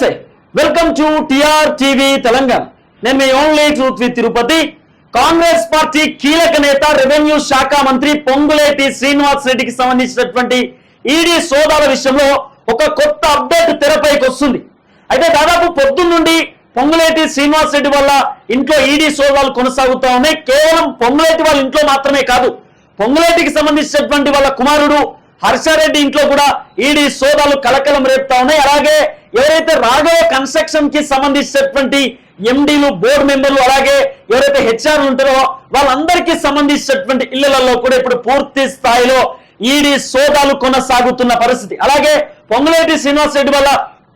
నమస్తే. Welcome to TR TV Telangana నేను మీ only truth with Tirupati Congress party కీలక నేత రెవెన్యూ శాఖ మంత్రి పొంగులేటి శ్రీనివాస్ రెడ్డికి సంబంధించినటువంటి ఈడీ సోదాల విషయంలో ఒక కొత్త అప్డేట్ తెరపైకి వస్తుంది. అయితే దాదాపు పొద్దున్న నుండి పొంగులేటి శ్రీనివాస్ రెడ్డి వల్ల ఇంట్లో ఈడీ సోదాలు కొనసాగుతా ఉన్నాయి. కేవలం పొంగులేటి వాళ్ళ ఇంట్లో మాత్రమే కాదు పొంగులేటికి సంబంధించినటువంటి వాళ్ళ కుమారుడు హర్షారెడ్డి ఇంట్లో కూడా ఈడీ సోదాలు కలకలం రేపుతా ఉన్నాయి. అలాగే ఎవరైతే రాఘవ కన్స్ట్రక్షన్కి సంబంధించినటువంటి ఎండీలు బోర్డు మెంబర్లు అలాగే ఎవరైతే హెచ్ఆర్ ఉంటారో వాళ్ళందరికీ సంబంధించినటువంటి ఇళ్ళలో కూడా ఇప్పుడు పూర్తి స్థాయిలో ఈడీ సోదాలు కొనసాగుతున్న పరిస్థితి. అలాగే పొంగులేటి శ్రీనివాస్ రెడ్డి వల్ల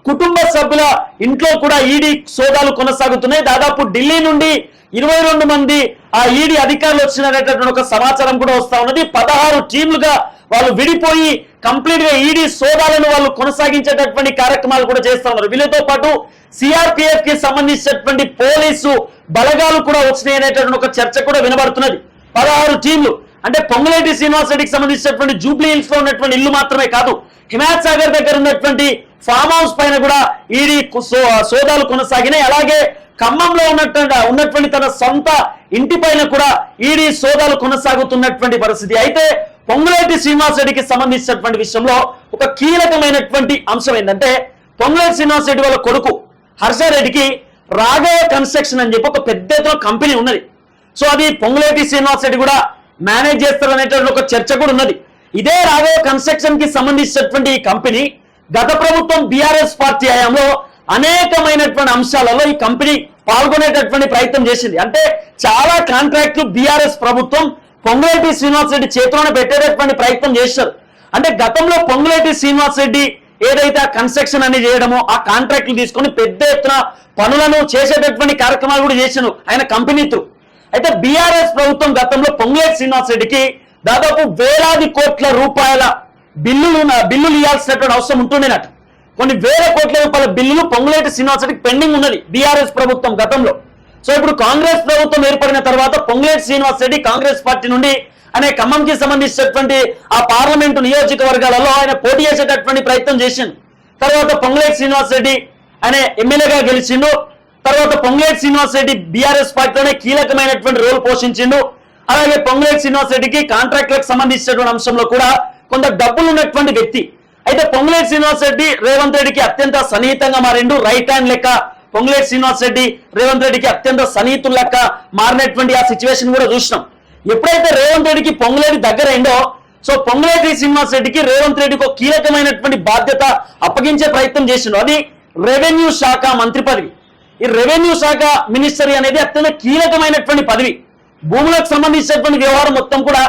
కుటుంబ సభ్యుల ఇంట్లో కూడా ఈడీ సోదాలు కొనసాగుతున్నాయి. దాదాపు ఢిల్లీ నుండి ఇరవై రెండు మంది ఆ ఈడీ అధికారులు వచ్చినటువంటి ఒక సమాచారం కూడా వస్తా ఉన్నది. పదహారు టీంలుగా వాళ్ళు విడిపోయి కంప్లీట్గా ఈడీ సోదాలను వాళ్ళు కొనసాగించేటటువంటి కార్యక్రమాలు కూడా చేస్తా ఉన్నారు. వీళ్ళతో పాటు సిఆర్పిఎఫ్కి సంబంధించినటువంటి పోలీసు బలగాలు కూడా వచ్చినాయి అనేటటువంటి ఒక చర్చ కూడా వినబడుతున్నది. పదహారు టీంలు అంటే పొంగులేటి శ్రీనివాస్ రెడ్డికి సంబంధించినటువంటి జూబ్లీ హిల్స్లో ఉన్నటువంటి ఇల్లు మాత్రమే కాదు హిమాయత్ సాగర్ దగ్గర ఉన్నటువంటి ఫామ్ హౌస్ పైన కూడా ఈడీ సో- సోదాలు కొనసాగినాయి. అలాగే ఖమ్మంలో ఉన్నటువంటి ఉన్నటువంటి తన సొంత ఇంటి పైన కూడా ఈడీ సోదాలు కొనసాగుతున్నటువంటి పరిస్థితి. అయితే పొంగులేటి శ్రీనివాస్ రెడ్డికి సంబంధించినటువంటి విషయంలో ఒక కీలకమైనటువంటి అంశం ఏంటంటే పొంగులేటి శ్రీనివాస్ రెడ్డి వాళ్ళ కొడుకు హర్షారెడ్డికి రాఘవ కన్స్ట్రక్షన్ అని చెప్పి ఒక పెద్ద ఎత్తున కంపెనీ ఉన్నది. సో అది పొంగులేటి శ్రీనివాస్ రెడ్డి కూడా మేనేజ్ చేస్తారనేటువంటి ఒక చర్చ కూడా ఉన్నది. ఇదే రాఘవ కన్స్ట్రక్షన్కి సంబంధించినటువంటి ఈ కంపెనీ గత ప్రభుత్వం బీఆర్ఎస్ పార్టీ హయాంలో అనేకమైనటువంటి అంశాలలో ఈ కంపెనీ పాల్గొనేటటువంటి ప్రయత్నం చేసింది. అంటే చాలా కాంట్రాక్ట్లు బీఆర్ఎస్ ప్రభుత్వం పొంగులేటి శ్రీనివాస్ రెడ్డి చేతిలోనే పెట్టేటటువంటి ప్రయత్నం చేశారు. అంటే గతంలో పొంగులేటి శ్రీనివాస్ రెడ్డి ఏదైతే ఆ కన్స్ట్రక్షన్ అనేది చేయడమో ఆ కాంట్రాక్ట్లు తీసుకొని పెద్ద ఎత్తున పనులను చేసేటటువంటి కార్యక్రమాలు కూడా చేశాను ఆయన కంపెనీ త్రూ. అయితే బీఆర్ఎస్ ప్రభుత్వం గతంలో పొంగులేటి శ్రీనివాస్ రెడ్డికి దాదాపు వేలాది కోట్ల రూపాయల బిల్లులు బిల్లులు ఇవ్వాల్సినటువంటి అవసరం ఉంటుండేనట. కొన్ని వేల కోట్ల రూపాయల బిల్లులు పొంగులేటి శ్రీనివాస్ రెడ్డికి పెండింగ్ ఉన్నది బీఆర్ఎస్ ప్రభుత్వం గతంలో. సో ఇప్పుడు కాంగ్రెస్ ప్రభుత్వం ఏర్పడిన తర్వాత పొంగులేటి శ్రీనివాస్ రెడ్డి కాంగ్రెస్ పార్టీ నుండి అనే ఖమ్మంకి సంబంధించినటువంటి ఆ పార్లమెంటు నియోజకవర్గాలలో ఆయన పోటీ చేసేటటువంటి ప్రయత్నం చేసిండు. తర్వాత పొంగులేటి శ్రీనివాస్ రెడ్డి అనే ఎమ్మెల్యేగా గెలిచిండు. తర్వాత పొంగులేటి శ్రీనివాస్ రెడ్డి బీఆర్ఎస్ పార్టీలోనే కీలకమైనటువంటి రోల్ పోషించిండు. అలాగే పొంగులేటి శ్రీనివాస్ రెడ్డికి కాంట్రాక్టులకు సంబంధించినటువంటి అంశంలో కూడా కొంత డబ్బులు ఉన్నటువంటి వ్యక్తి. అయితే పొంగులేటి శ్రీనివాస్ రెడ్డి రేవంత్ రెడ్డికి అత్యంత సన్నిహితంగా మారిండు. రైట్ హ్యాండ్ లెక్క పొంగులేటి శ్రీనివాస్ రెడ్డి రేవంత్ రెడ్డికి అత్యంత సన్నిహితులు లెక్క మారినటువంటి ఆ సిచ్యువేషన్ కూడా చూసినాం. ఎప్పుడైతే రేవంత్ రెడ్డికి పొంగులేటి దగ్గర అయిందో సో పొంగులేటి శ్రీనివాస్ రెడ్డికి రేవంత్ రెడ్డికి ఒక కీలకమైనటువంటి బాధ్యత అప్పగించే ప్రయత్నం చేసిండు. అది రెవెన్యూ శాఖ మంత్రి పదవి. ఈ రెవెన్యూ శాఖ మినిస్టరీ అనేది అత్యంత కీలకమైనటువంటి పదవి. భూములకు సంబంధించినటువంటి వ్యవహారం మొత్తం కూడా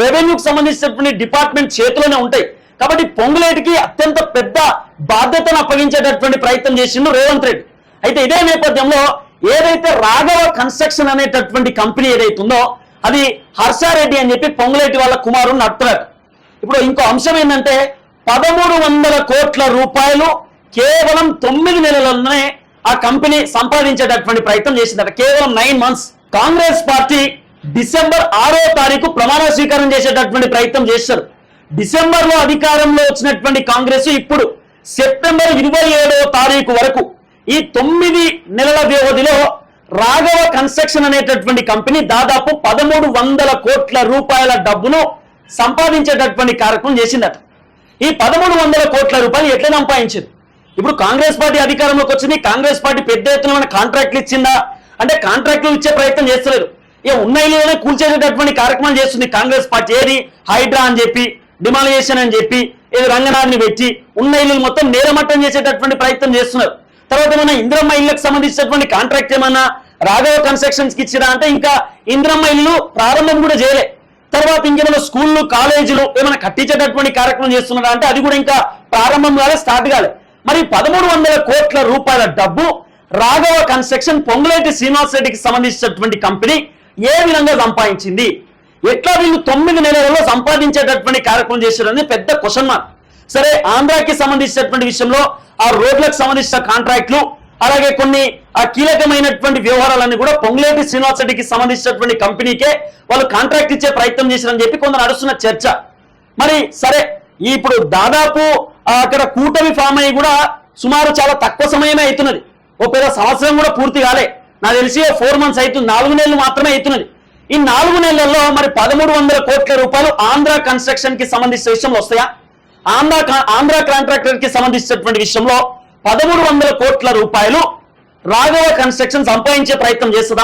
రెవెన్యూకి సంబంధించినటువంటి డిపార్ట్మెంట్ చేతిలోనే ఉంటాయి. కాబట్టి పొంగులేటికి అత్యంత పెద్ద బాధ్యతను అప్పగించేటటువంటి ప్రయత్నం చేసిండు రేవంత్ రెడ్డి. అయితే ఇదే నేపథ్యంలో ఏదైతే రాఘవ కన్స్ట్రక్షన్ అనేటటువంటి కంపెనీ ఏదైతే ఉందో అది హర్షారెడ్డి అని చెప్పి పొంగులేటి వాళ్ళ కుమారుడు నడుపుతున్నారు ఇప్పుడు ఇంకో అంశం ఏంటంటే పదమూడు వందల కోట్ల రూపాయలు కేవలం తొమ్మిది నెలల్లోనే ఆ కంపెనీ సంపాదించేటటువంటి ప్రయత్నం చేసిందట. కేవలం nine months. Congress party December ఆరో తారీఖు ప్రమాణ స్వీకారం చేసేటటువంటి ప్రయత్నం చేశారు డిసెంబర్లో అధికారంలో వచ్చినటువంటి కాంగ్రెస్ ఇప్పుడు సెప్టెంబర్ ఇరవై ఏడవ తారీఖు వరకు ఈ తొమ్మిది నెలల వ్యవధిలో రాఘవ కన్స్ట్రక్షన్ అనేటటువంటి కంపెనీ దాదాపు పదమూడు వందల కోట్ల రూపాయల డబ్బును సంపాదించేటటువంటి కార్యక్రమం చేసిందట. ఈ పదమూడు వందల కోట్ల రూపాయలు ఎట్లా సంపాదించింది? ఇప్పుడు కాంగ్రెస్ పార్టీ అధికారంలోకి వచ్చింది కాంగ్రెస్ పార్టీ పెద్ద ఎత్తున కాంట్రాక్ట్లు ఇచ్చిందా? అంటే కాంట్రాక్ట్లు ఇచ్చే ప్రయత్నం చేస్తలేదు. ఇక ఉన్న ఇల్లులోనే కూల్చేసేటటువంటి కార్యక్రమం చేస్తుంది కాంగ్రెస్ పార్టీ. ఏది? హైడ్రా అని చెప్పి డిమాలియేషన్ అని చెప్పి ఏది రంగనాథ్ని పెట్టి ఉన్న ఇల్లు మొత్తం నేరమట్టం చేసేటటువంటి ప్రయత్నం చేస్తున్నారు. తర్వాత ఏమన్నా ఇంద్రమ్మ ఇళ్ళకి సంబంధించినటువంటి కాంట్రాక్ట్ ఏమన్నా రాఘవ కన్స్ట్రక్షన్స్కి ఇచ్చిరా అంటే ఇంకా ఇంద్రమ్మ ఇల్లు ప్రారంభం కూడా చేయలే. తర్వాత ఇంకేమైనా స్కూళ్ళు కాలేజీలు ఏమైనా కట్టించేటటువంటి కార్యక్రమం చేస్తున్నారా అంటే అది కూడా ఇంకా ప్రారంభం కాలే స్టార్ట్ కాలే. మరి పదమూడు వందల కోట్ల రూపాయల డబ్బు రాఘవ కన్స్ట్రక్షన్ పొంగులేటి శ్రీనివాస్ రెడ్డికి సంబంధించినటువంటి కంపెనీ ఏ విధంగా సంపాదించింది? ఎట్లా వీళ్ళు తొమ్మిది నెలలలో సంపాదించేటటువంటి కార్యక్రమం చేశారని పెద్ద క్వశ్చన్ మార్క్ సరే ఆంధ్రాకి సంబంధించినటువంటి విషయంలో ఆ రోడ్లకు సంబంధించిన కాంట్రాక్ట్లు అలాగే కొన్ని ఆ కీలకమైనటువంటి వ్యవహారాలన్నీ కూడా పొంగులేటి శ్రీనివాస్ రెడ్డికి సంబంధించినటువంటి కంపెనీకే వాళ్ళు కాంట్రాక్ట్ ఇచ్చే ప్రయత్నం చేశారని చెప్పి కొందరు నడుస్తున్న చర్చ. మరి సరే ఇప్పుడు దాదాపు అక్కడ కూటమి ఫామ్ అయ్యి కూడా సుమారు చాలా తక్కువ సమయమే అవుతున్నది. ఓ పెద్ద సంవత్సరం కూడా పూర్తి కాలే. నాకు తెలిసి ఫోర్ మంత్స్ అవుతుంది. నాలుగు నెలలు మాత్రమే అవుతున్నది. ఈ నాలుగు నెలల్లో మరి పదమూడు వందల కోట్ల రూపాయలు ఆంధ్ర కన్స్ట్రక్షన్కి సంబంధించిన విషయంలో వస్తాయా? ఆంధ్ర కా- ఆంధ్ర కాంట్రాక్టర్కి సంబంధించినటువంటి విషయంలో పదమూడు వందల కోట్ల రూపాయలు రాఘవ కన్స్ట్రక్షన్ సంపాదించే ప్రయత్నం చేస్తుందా?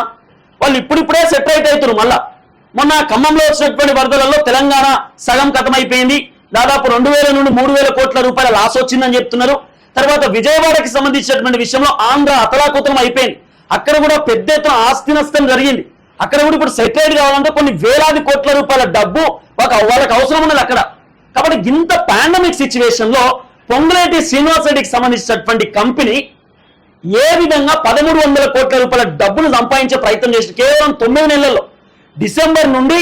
వాళ్ళు ఇప్పుడిప్పుడే సెపరేట్ అవుతారు మళ్ళా. మొన్న ఖమ్మంలో వచ్చినటువంటి వరదలలో తెలంగాణ సగం కథమైపోయింది. దాదాపు రెండు వేల నుండి మూడు వేల కోట్ల రూపాయల లాస్ వచ్చిందని చెప్తున్నారు. తర్వాత విజయవాడకి సంబంధించినటువంటి విషయంలో ఆంధ్ర అతలాకుతలం అయిపోయింది. అక్కడ కూడా పెద్ద ఎత్తున ఆస్తి నష్టం జరిగింది. అక్కడ కూడా ఇప్పుడు సెటిలైట్ కావాలంటే కొన్ని వేలాది కోట్ల రూపాయల డబ్బు ఒక వాళ్ళకి అవసరం ఉన్నది అక్కడ. కాబట్టి ఇంత పాండమిక్ సిచ్యువేషన్లో పొంగులేటి శ్రీనివాస్ రెడ్డికి సంబంధించినటువంటి కంపెనీ ఏ విధంగా పదమూడు వందల కోట్ల రూపాయల డబ్బును సంపాదించే ప్రయత్నం చేసి కేవలం తొమ్మిది నెలల్లో. డిసెంబర్ నుండి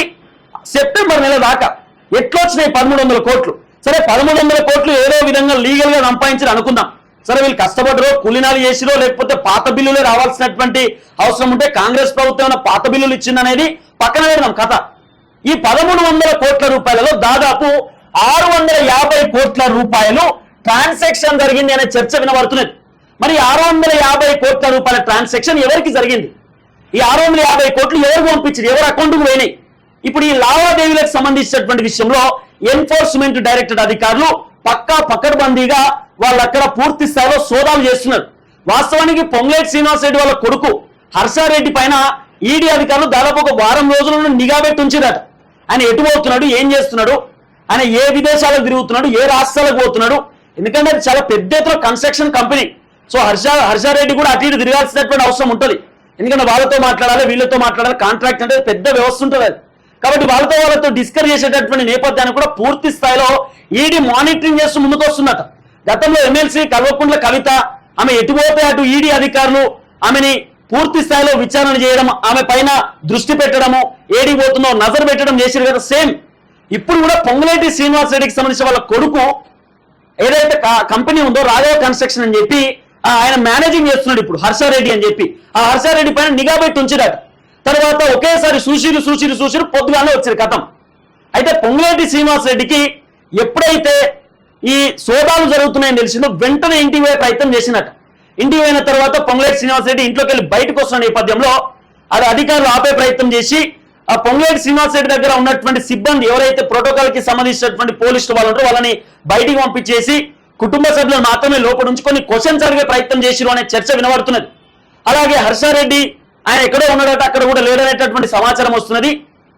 సెప్టెంబర్ నెల దాకా ఎట్లా వచ్చినాయి పదమూడు వందల కోట్లు? సరే పదమూడు వందల కోట్లు ఏదో విధంగా లీగల్గా సంపాదించారు అనుకుందాం. సరే వీళ్ళు కష్టపడరో కూలినాలు చేసిరో లేకపోతే పాత బిల్లులే రావాల్సినటువంటి అవసరం ఉంటే కాంగ్రెస్ ప్రభుత్వం ఏమైనా పాత బిల్లులు ఇచ్చిందనేది పక్కన పెడదాం కథ. ఈ పదమూడు వందల కోట్ల రూపాయలలో దాదాపు ఆరు వందల యాభై కోట్ల రూపాయలు ట్రాన్సాక్షన్ జరిగింది అనే చర్చ వినబడుతున్నది. మరి ఆరు వందల యాభై కోట్ల రూపాయల ట్రాన్సాక్షన్ ఎవరికి జరిగింది? ఈ ఆరు వందల యాభై కోట్లు ఎవరు పంపించారు ఎవరు అకౌంట్కు పోయినాయి? ఇప్పుడు ఈ లావాదేవీలకు సంబంధించినటువంటి విషయంలో ఎన్ఫోర్స్మెంట్ డైరెక్టరేట్ అధికారులు పక్కా పక్కడబందీగా వాళ్ళు అక్కడ పూర్తి స్థాయిలో సోదాలు చేస్తున్నారు. వాస్తవానికి పొంగులేటి శ్రీనివాస్ రెడ్డి వాళ్ళ కొడుకు హర్షారెడ్డి పైన ఈడీ అధికారులు దాదాపు ఒక వారం రోజుల నుండి నిఘా పెట్టి ఉంచారట ఆయన ఎటు పోతున్నాడు? ఏం చేస్తున్నాడు? ఆయన ఏ విదేశాలకు తిరుగుతున్నాడు ఏ రాష్ట్రాలకు పోతున్నాడు ఎందుకంటే అది చాలా పెద్ద ఎత్తున construction company so Harsha Harsha Reddy కూడా అటు ఇటు తిరగాల్సినటువంటి అవసరం ఉంటుంది. ఎందుకంటే వాళ్ళతో మాట్లాడాలి వీళ్ళతో మాట్లాడాలి కాంట్రాక్ట్ అంటే పెద్ద వ్యవస్థ ఉంటుంది అది. కాబట్టి వాళ్ళతో వాళ్ళతో డిస్కస్ చేసేటటువంటి నేపథ్యాన్ని కూడా పూర్తి స్థాయిలో ఈడీ మానిటరింగ్ చేస్తూ ముందుకు వస్తుందట. గతంలో ఎమ్మెల్సీ కల్వకుంట్ల కవిత ఆమె ఎటుపోతే అటు ఈడీ అధికారులు ఆమెని పూర్తి స్థాయిలో విచారణ చేయడం ఆమె పైన దృష్టి పెట్టడము ఏడి పోతుందో నజర్ పెట్టడం చేసారు కదా సేమ్. ఇప్పుడు కూడా పొంగులేటి శ్రీనివాస్ రెడ్డికి సంబంధించిన వాళ్ళ కొడుకు ఏదైతే కంపెనీ ఉందో రాఘవ కన్స్ట్రక్షన్ అని చెప్పి ఆ ఆయన మేనేజింగ్ చేస్తున్నాడు ఇప్పుడు హర్షారెడ్డి అని చెప్పి. ఆ హర్షారెడ్డి పైన నిఘా పెట్టి ఉంచిరాడు తర్వాత ఒకేసారి సూసిరు సూసిరు సూసిరు పొద్దుగానే వచ్చారు కథం. అయితే పొంగులేటి శ్రీనివాస్ రెడ్డికి ఎప్పుడైతే ఈ సోదాలు జరుగుతున్నాయని తెలిసిందో వెంటనే ఇంటికి పోయే ప్రయత్నం చేసినట్టు. ఇంటికి పోయిన తర్వాత పొంగులేటి శ్రీనివాస్ రెడ్డి ఇంట్లోకి వెళ్ళి బయటకు వస్తున్న నేపథ్యంలో అది అధికారులు ఆపే ప్రయత్నం చేసి ఆ పొంగేటి శ్రీనివాస్ రెడ్డి దగ్గర ఉన్నటువంటి సిబ్బంది ఎవరైతే ప్రోటోకాల్కి సంబంధించినటువంటి పోలీసులు వాళ్ళు ఉంటారో వాళ్ళని బయటికి పంపించేసి కుటుంబ సభ్యులను మాత్రమే లోపల ఉంచుకొని క్వశ్చన్స్ అడిగే ప్రయత్నం చేసిరు అనే చర్చ వినబడుతున్నది. అలాగే హర్షారెడ్డి ఆయన ఎక్కడో ఉన్నాడట అక్కడ కూడా లేడనేటటువంటి సమాచారం వస్తున్నది.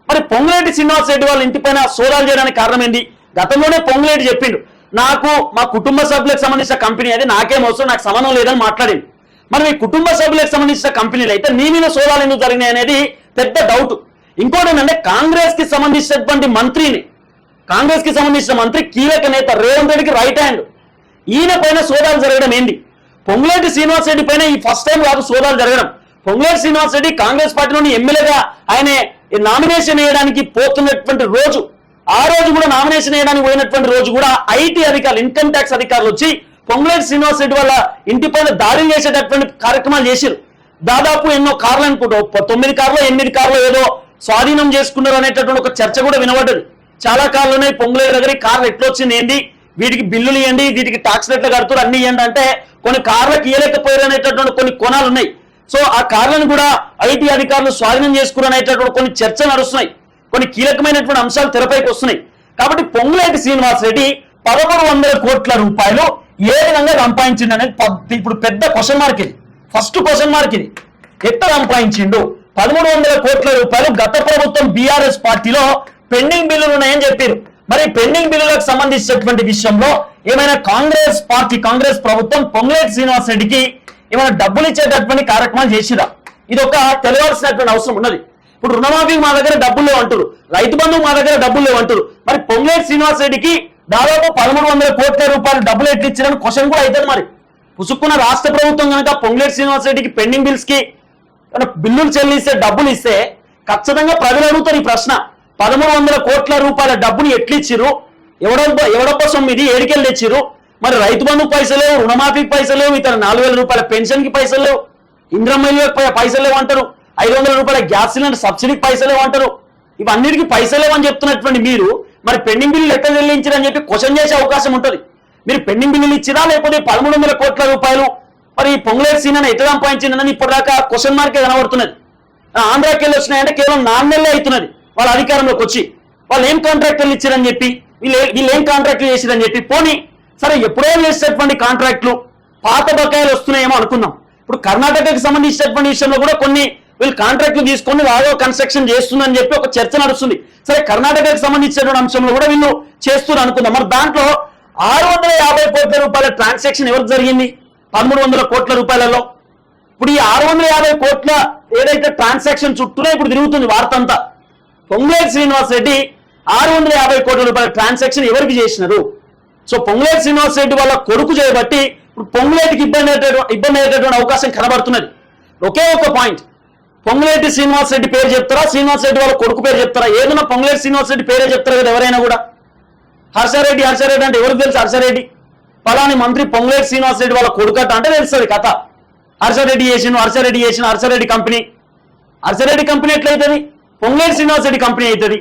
మరి పొంగులేటి శ్రీనివాస్ రెడ్డి వాళ్ళ ఇంటిపైన సోదాలు చేయడానికి కారణం ఏంది? గతంలోనే పొంగులేటి చెప్పిండు నాకు మా కుటుంబ సభ్యులకు సంబంధించిన కంపెనీ అది నాకేం అవసరం నాకు సంబంధం లేదని మాట్లాడింది మరి మీ కుటుంబ సభ్యులకు సంబంధించిన కంపెనీలు అయితే నీ మీద సోదాలు ఎందుకు జరిగినాయి అనేది పెద్ద డౌట్ ఇంకోటి ఏంటంటే కాంగ్రెస్కి సంబంధించినటువంటి మంత్రిని కాంగ్రెస్కి సంబంధించిన మంత్రి కీలక నేత రేవంత్ రెడ్డికి రైట్ హ్యాండ్ ఈయన పైన సోదాలు జరగడం ఏంటి? పొంగులేటి శ్రీనివాస్ రెడ్డి పైన ఈ ఫస్ట్ టైం కాదు సోదాలు జరగడం. పొంగులేటి శ్రీనివాస్ రెడ్డి కాంగ్రెస్ పార్టీలోని ఎమ్మెల్యేగా ఆయన నామినేషన్ వేయడానికి పోతున్నటువంటి రోజు. ఆ రోజు కూడా నామినేషన్ వేయడానికి పోయినటువంటి రోజు కూడా ఐటీ అధికారులు ఇన్కమ్ ట్యాక్స్ అధికారులు వచ్చి పొంగులేటి శ్రీనివాస్ రెడ్డి వల్ల ఇంటి పైన దాడులు చేసేటటువంటి కార్యక్రమాలు చేశారు దాదాపు ఎన్నో కార్లు అనుకుంటా తొమ్మిది కార్లు ఎనిమిది కార్లు ఏదో స్వాధీనం చేసుకున్నారు అనేటటువంటి ఒక చర్చ కూడా వినబడ్డది. చాలా కార్లు ఉన్నాయి పొంగులేరు దగ్గర కార్లు ఎట్లా ఏంటి వీటికి బిల్లులు ఇవ్వండి వీటికి ట్యాక్స్ ఎట్లా కడుతున్నారు అన్ని ఇవ్వండి అంటే కొన్ని కార్లకు ఇవ్వలేకపోయారు అనేటటువంటి కొన్ని కోణాలు ఉన్నాయి. సో ఆ కార్లను కూడా ఐటీ అధికారులు స్వాధీనం చేసుకున్నారు అనేటటువంటి కొన్ని చర్చలు నడుస్తున్నాయి. కొన్ని కీలకమైనటువంటి అంశాలు తెరపైకి వస్తున్నాయి. కాబట్టి పొంగులేటి శ్రీనివాస్ రెడ్డి పదమూడు వందల కోట్ల రూపాయలు ఏ విధంగా సంపాదించింది అనేది ఇప్పుడు పెద్ద క్వశ్చన్ మార్క్ ఇది. ఫస్ట్ క్వశ్చన్ మార్క్ ఇది. ఎట్లా సంపాదించిండు? పదమూడు వందల కోట్ల రూపాయలు గత ప్రభుత్వం బీఆర్ఎస్ పార్టీలో పెండింగ్ బిల్లులు ఉన్నాయని చెప్పారు. మరి పెండింగ్ బిల్లులకు సంబంధించినటువంటి విషయంలో ఏమైనా కాంగ్రెస్ పార్టీ కాంగ్రెస్ ప్రభుత్వం పొంగులేటి శ్రీనివాస్ రెడ్డికి ఏమైనా డబ్బులు ఇచ్చేటటువంటి కార్యక్రమాలు చేసిరా? ఇది ఒక తెలియాల్సినటువంటి అవసరం ఉన్నది. ఇప్పుడు రుణమాఫీ మా దగ్గర డబ్బులు లేవు అంటారు రైతు బంధువు మా దగ్గర డబ్బులు లేవు అంటారు మరి పొంగులేటి శ్రీనివాస్ రెడ్డికి దాదాపు పదమూడు వందల కోట్ల రూపాయలు డబ్బులు ఎట్లు ఇచ్చారని క్వశ్చన్ కూడా అవుతుంది మరి. పుసుక్కున్న రాష్ట్ర ప్రభుత్వం కనుక పొంగులేటి శ్రీనివాస్ రెడ్డికి పెండింగ్ బిల్స్కి బిల్లులు చెల్లిస్తే డబ్బులు ఇస్తే ఖచ్చితంగా ప్రజలు అడుగుతారు ఈ ప్రశ్న. పదమూడు వందల కోట్ల రూపాయల డబ్బుని ఎట్లు ఇచ్చిర్రు ఎవడబ్బ ఎవడబ్బ సొమ్మిది ఏడికెళ్ళి తెచ్చిర్రు? మరి రైతు బంధు పైసలు లేవు రుణమాఫీకి పైసలు లేవు ఇతర నాలుగు వేల రూపాయల పెన్షన్కి పైసలు లేవు. ఇంద్రమ్మ పైసలు లేవు అంటారు. ఐదు వందల రూపాయల గ్యాస్ సిలిండర్ సబ్సిడీకి పైసలు లేవు అంటారు. ఇవన్నిటికీ పైసలు లేవని చెప్తున్నటువంటి మీరు మరి పెండింగ్ బిల్లు ఎక్కడ చెల్లించారని చెప్పి క్వశ్చన్ చేసే అవకాశం ఉంటుంది. మీరు పెండింగ్ బిల్లులు ఇచ్చిరా లేకపోతే పదమూడు వందల కోట్ల రూపాయలు మరి ఈ పొంగులేటి సీన్ ఎట్లా సంపాదించిందని ఇప్పటిదాకా క్వశ్చన్ మార్కే కనబడుతున్నది. ఆంధ్రాకి వెళ్ళి వచ్చినాయంటే కేవలం నాలుగు అవుతున్నది. వాళ్ళ అధికారంలోకి వచ్చి. వాళ్ళు ఏం కాంట్రాక్టర్లు ఇచ్చారని చెప్పి? వీళ్ళు వీళ్ళు ఏం కాంట్రాక్టులు చేసిరని చెప్పి? పోనీ సరే ఎప్పుడో చేసేటటువంటి కాంట్రాక్టులు పాత బకాయిలు వస్తున్నాయేమో అనుకుందాం. ఇప్పుడు కర్ణాటకకి సంబంధించినటువంటి విషయంలో కూడా కొన్ని వీళ్ళు కాంట్రాక్టులు తీసుకొని రాదో కన్స్ట్రక్షన్ చేస్తుందని చెప్పి ఒక చర్చ నడుస్తుంది. సరే కర్ణాటకకి సంబంధించినటువంటి అంశంలో కూడా వీళ్ళు చేస్తున్నారు అనుకుందాం. మరి దాంట్లో ఆరు వందల యాభై కోట్ల రూపాయల ట్రాన్సాక్షన్ ఎవరికి జరిగింది? పదమూడు వందల కోట్ల రూపాయలలో. ఇప్పుడు ఈ ఆరు వందల యాభై కోట్ల ఏదైతే ట్రాన్సాక్షన్ చుట్టూనే ఇప్పుడు తిరుగుతుంది వార్త అంతా పొంగులేటి శ్రీనివాస్ రెడ్డి ఆరు వందల యాభై కోట్ల రూపాయల ట్రాన్సాక్షన్ ఎవరికి చేసినారు? సో పొంగులేటి శ్రీనివాస్ రెడ్డి వాళ్ళ కొడుకు చేయబట్టి ఇప్పుడు పొంగులేటికి ఇబ్బంది అయ్యేటటువంటి ఇబ్బంది అయ్యేటటువంటి అవకాశం కనబడుతున్నది. ఒకే ఒక పాయింట్ పొంగులేటి శ్రీనివాస్ రెడ్డి పేరు చెప్తారా? శ్రీనివాస్ రెడ్డి వాళ్ళ కొడుకు పేరు చెప్తారా? ఏదైనా పొంగులేటి శ్రీనివాస్ రెడ్డి పేరే చెప్తారు? కదా ఎవరైనా కూడా? హర్షారెడ్డి హర్షారెడ్డి అంటే ఎవరికి తెలుసు హర్షారెడ్డి? పలాని మంత్రి పొంగులేటి శ్రీనివాస్ రెడ్డి వాళ్ళ కొడుకట అంటే తెలుస్తుంది కథ. హర్షరెడ్డి చేసిన హర్షరెడ్డి చేసిన హర్షరెడ్డి కంపెనీ. హర్షరెడ్డి కంపెనీ ఎట్లయితుంది? పొంగులేటి శ్రీనివాస్ రెడ్డి కంపెనీ అవుతుంది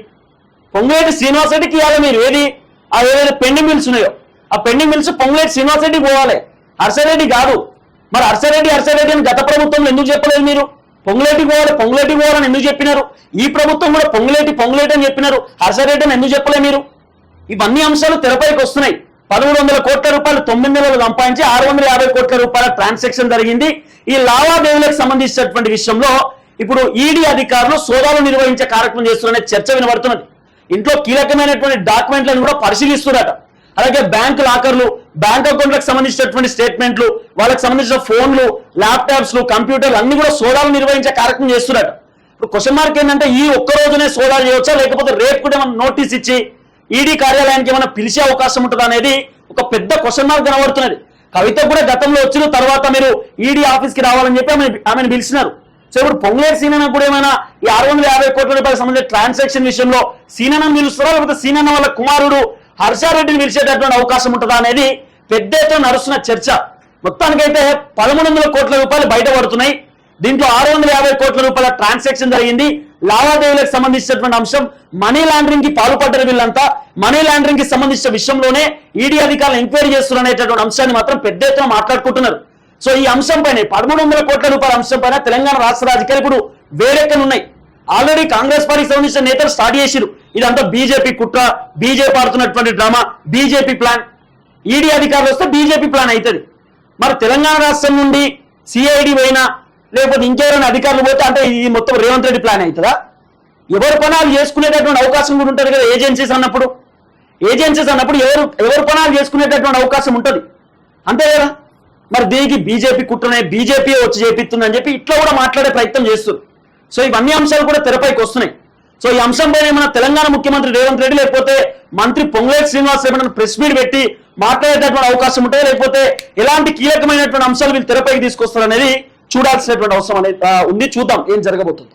పొంగులేటి శ్రీనివాస్ రెడ్డికి ఇవ్వాలి మీరు ఏది? ఆ ఏదైతే పెండింగ్ మిల్స్ ఉన్నాయో. ఆ పెండింగ్ మిల్స్ పొంగులేటి శ్రీనివాస్ రెడ్డి పోవాలి. హర్షరెడ్డి కాదు. మరి హర్షరెడ్డి హర్షరెడ్డి అని గత ప్రభుత్వంలో ఎందుకు చెప్పలేదు మీరు? పొంగులేటికి పోవాలి పొంగులేటికి పోవాలని ఎందుకు చెప్పినారు? ఈ ప్రభుత్వం కూడా పొంగులేటి పొంగులేటి అని చెప్పినారు. హర్షరెడ్డి అని ఎందుకు చెప్పలే మీరు? ఇవన్నీ అంశాలు తెరపైకి వస్తున్నాయి. పదమూడు వందల కోట్ల రూపాయలు తొమ్మిది నెలలు సంపాదించి ఆరు వందల యాభై కోట్ల రూపాయల ట్రాన్సాక్షన్ జరిగింది. ఈ లావాదేవీలకు సంబంధించినటువంటి విషయంలో ఇప్పుడు ఈడీ అధికారులు సోదాలు నిర్వహించే కార్యక్రమం చేస్తున్నారనే చర్చ వినబడుతున్నది. ఇంట్లో కీలకమైనటువంటి డాక్యుమెంట్లను కూడా పరిశీలిస్తున్నారట. అలాగే బ్యాంక్ లాకర్లు బ్యాంక్ అకౌంట్లకు సంబంధించినటువంటి స్టేట్మెంట్లు వాళ్ళకి సంబంధించిన ఫోన్లు ల్యాప్టాప్స్లు కంప్యూటర్లు అన్ని కూడా సోదాలు నిర్వహించే కార్యక్రమం చేస్తున్నారట. ఇప్పుడు క్వశ్చన్ మార్క్ ఏంటంటే ఈ ఒక్క రోజునే సోదాలు చేయవచ్చా? లేకపోతే రేపు కూడా మనం నోటీస్ ఇచ్చి ఈడీ కార్యాలయానికి ఏమైనా పిలిచే అవకాశం ఉంటుందా అనేది ఒక పెద్ద క్వశ్చన్ మార్క్ కనబడుతున్నది. కవిత కూడా గతంలో వచ్చిన తర్వాత మీరు ఈడీ ఆఫీస్కి రావాలని చెప్పి ఆమె ఆమెను పిలిచినారు. సో ఇప్పుడు పొంగులేరు సీనన్న కూడా ఏమైనా ఈ ఆరు వందల యాభై కోట్ల రూపాయలకు సంబంధించిన ట్రాన్సాక్షన్ విషయంలో సీనన్నను పిలుస్తారా? లేకపోతే సీనన్న వాళ్ళ కుమారుడు హర్షారెడ్డిని పిలిచేటటువంటి అవకాశం ఉంటుందా అనేది పెద్ద ఎత్తున నడుస్తున్న చర్చ. మొత్తానికైతే పదమూడు వందల కోట్ల రూపాయలు బయటపడుతున్నాయి. దీంట్లో ఆరు వందల యాభై కోట్ల రూపాయల ట్రాన్సాక్షన్ జరిగింది. లావాదేవీలకు సంబంధించినటువంటి అంశం మనీ లాండరింగ్కి పాల్పడ్డారు వీళ్ళంతా. మనీ లాండరింగ్కి సంబంధించిన విషయంలోనే ఈడీ అధికారులు ఎంక్వైరీ చేస్తున్నారనేటటువంటి అంశాన్ని మాత్రం పెద్ద ఎత్తున మాట్లాడుకుంటున్నారు. సో ఈ అంశం పైన పదమూడు వందల కోట్ల రూపాయల అంశం పైన తెలంగాణ రాష్ట్ర రాజకీయాలు ఇప్పుడు వేడెక్కనున్నాయి ఆల్రెడీ కాంగ్రెస్ పార్టీకి సంబంధించిన నేతలు స్టార్ట్ చేసిరు ఇదంతా బీజేపీ కుట్ర బీజేపీ ఆడుతున్నటువంటి డ్రామా బీజేపీ ప్లాన్. ఈడీ అధికారులు వస్తే బీజేపీ ప్లాన్ అవుతుంది. మరి తెలంగాణ రాష్ట్రం నుండి సిఐడి పోయినా లేకపోతే ఇంకెవరైనా అధికారులు పోతే అంటే ఈ మొత్తం రేవంత్ రెడ్డి ప్లాన్ అవుతుందా? ఎవరు పనాలు చేసుకునేటటువంటి అవకాశం కూడా ఉంటుంది కదా ఏజెన్సీస్ అన్నప్పుడు? ఏజెన్సీస్ అన్నప్పుడు ఎవరు ఎవరు పనాలు చేసుకునేటటువంటి అవకాశం ఉంటుంది. అంతే కదా? మరి దీనికి బీజేపీ కుట్రనే బీజేపీ వచ్చి చేపిస్తుందని చెప్పి ఇట్లా కూడా మాట్లాడే ప్రయత్నం చేస్తుంది. సో ఇవన్నీ అంశాలు కూడా తెరపైకి వస్తున్నాయి. సో ఈ అంశంపైన ఏమైనా తెలంగాణ ముఖ్యమంత్రి రేవంత్ రెడ్డి లేకపోతే మంత్రి పొంగులేటి శ్రీనివాస్ ఏమైనా ప్రెస్ మీట్ పెట్టి మాట్లాడేటటువంటి అవకాశం ఉంటుంది? లేకపోతే ఎలాంటి కీలకమైనటువంటి అంశాలు వీళ్ళు తెరపైకి తీసుకొస్తారు అనేది చూడాల్సినటువంటి అవసరం అనేది ఉంది చూద్దాం ఏం జరగబోతుంది.